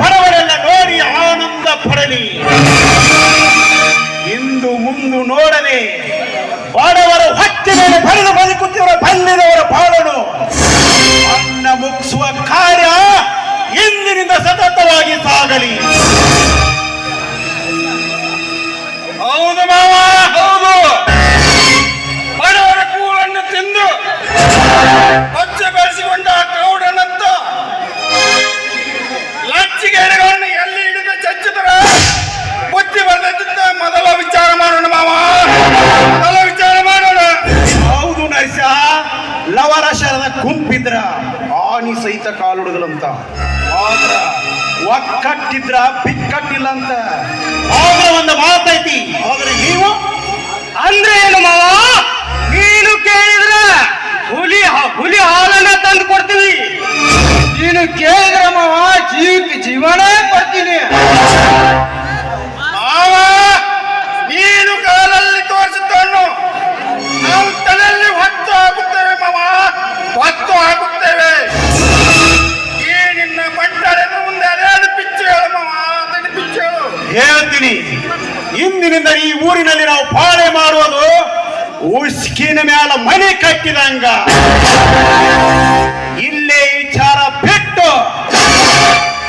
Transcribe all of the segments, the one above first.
ಬಡವರೆಲ್ಲ ನೋಡಿ ಆನಂದ ಪಡಲಿ. ಇಂದು ಮುಂದು ನೋಡಲಿ ಬಡವರ ಹೊಟ್ಟೆ ಮೇಲೆ ಬರೆದು ಬದುಕುತ್ತಿರುವ ಬಂದಿದವರ ಪಾಲನು ಲವರಶರದ ಗುಂಪಿದ್ರ ಆನಿ ಸಹಿತ ಕಾಲುಡುಗಳಂತ ಆದ್ರ ಒಕ್ಕಟ್ಟಿದ್ರ ಬಿಕ್ಕಟ್ಟಿಲ್ಲ ಅಂತ ಉಸ್ಕಿನ ಮ್ಯಾಲ ಮನೆ ಕಟ್ಟಿದಂಗ. ಇಲ್ಲೇ ವಿಚಾರ ಬಿಟ್ಟು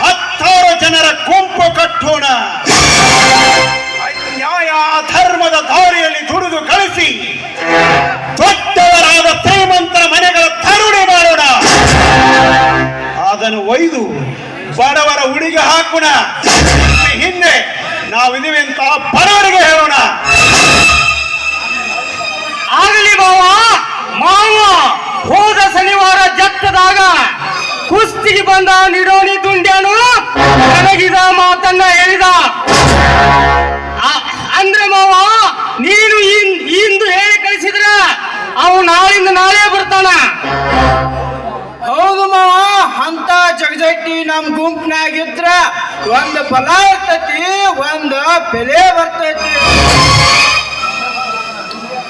ಹತ್ತಾರು ಜನರ ಗುಂಪು ಕಟ್ಟೋಣ. ನ್ಯಾಯ ಧರ್ಮದ ದಾರಿಯಲ್ಲಿ ದುಡಿದು ಕಳಿಸಿ ದೊಡ್ಡವರಾದ ಶ್ರೀಮಂತರ ಮನೆಗಳ ತರುಣಿ ಮಾಡೋಣ. ಅದನ್ನು ಒಯ್ದು ಬಡವರ ಉಡಿಗೆ ಹಾಕೋಣ. ಹಿಂದೆ ನಾವಿದೀವಿ ಅಂತ ಬಡವರಿಗೆ ಕುಸ್ತಿಗೆ ಬಂದ ನಿಡೋಣಿ ತುಂಡ್ಯಾನು ನನಗಿದ ಮಾತನ್ನ ಹೇಳಿದ. ಆ- ಅಂದ್ರೆ ಮಾವ ನೀನು ಇಂದು ಹೇಳಿ ಕಳಿಸಿದ್ರ ಅವು ನಾಳಿಂದ ನಾಳೆ ಬರ್ತಾನ. ಹೌದು ಮಾವ ಅಂತ ಜಗಜಟ್ಟಿ ನಮ್ ಗುಂಪಿನಾಗಿದ್ರ ಒಂದು ಫಲ ಇರ್ತೈತಿ ಒಂದು ಬೆಲೆ ಬರ್ತೈತಿ.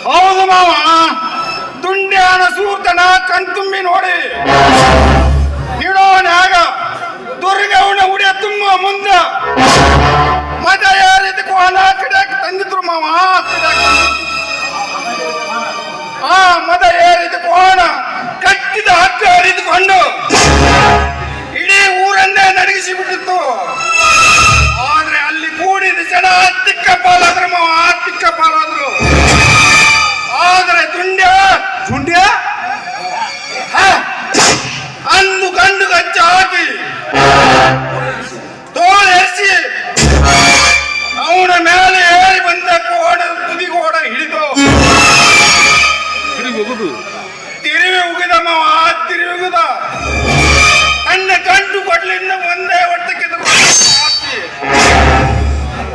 ಹೌದು ಮಾವ ದುಂಡ್ಯಾನ ಸೂತನ ಕಣ್ತುಂಬಿ ನೋಡಿ. Thunder. ಗಂಡು ಒಂದೇ ಹೊಟ್ಟಕ್ಕೆ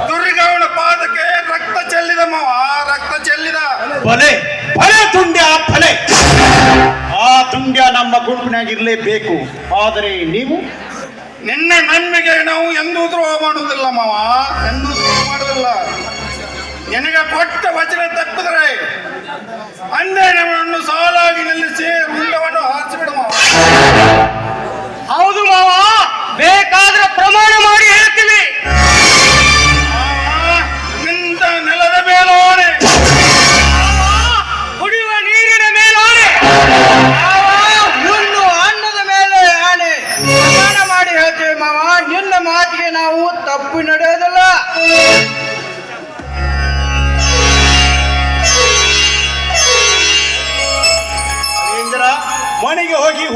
ದುರ್ಗವನ ಪಾದಕ್ಕೆ ರಕ್ತ ಚೆಲ್ಲಿದ ಮಾವ ರಕ್ತ ಚೆಲ್ಲಿದ. ಬಲೆ ಬಲೆ ತುಂಡ್ಯ ಬಲೆ ಆ ತುಂಡ್ಯ ನಮ್ಮ ಗುಂಪಿನಾಗಿರ್ಲೇಬೇಕು. ಆದರೆ ನೀವು? ನಿನ್ನ ನನ್ಮೆಗೆ ನಾವು ಎಂದೂ ದ್ರೋಹ ಮಾಡುವುದಿಲ್ಲ ಮಾವ ಎಂದೂ ದ್ರೋಹ ಮಾಡುವುದಿಲ್ಲ. ನಿನಗೆ ಕೊಟ್ಟ ವಚನ ತಪ್ಪಿದರೆ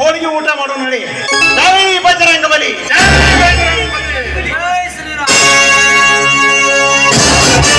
ಹೋಳಿಗೆ ಊಟ ಮಾಡೋ ನಡಿ ಜೈ ಬಜರಂಗ ಬಲಿ ಜೈ ಬಜರಂಗಬಲಿ.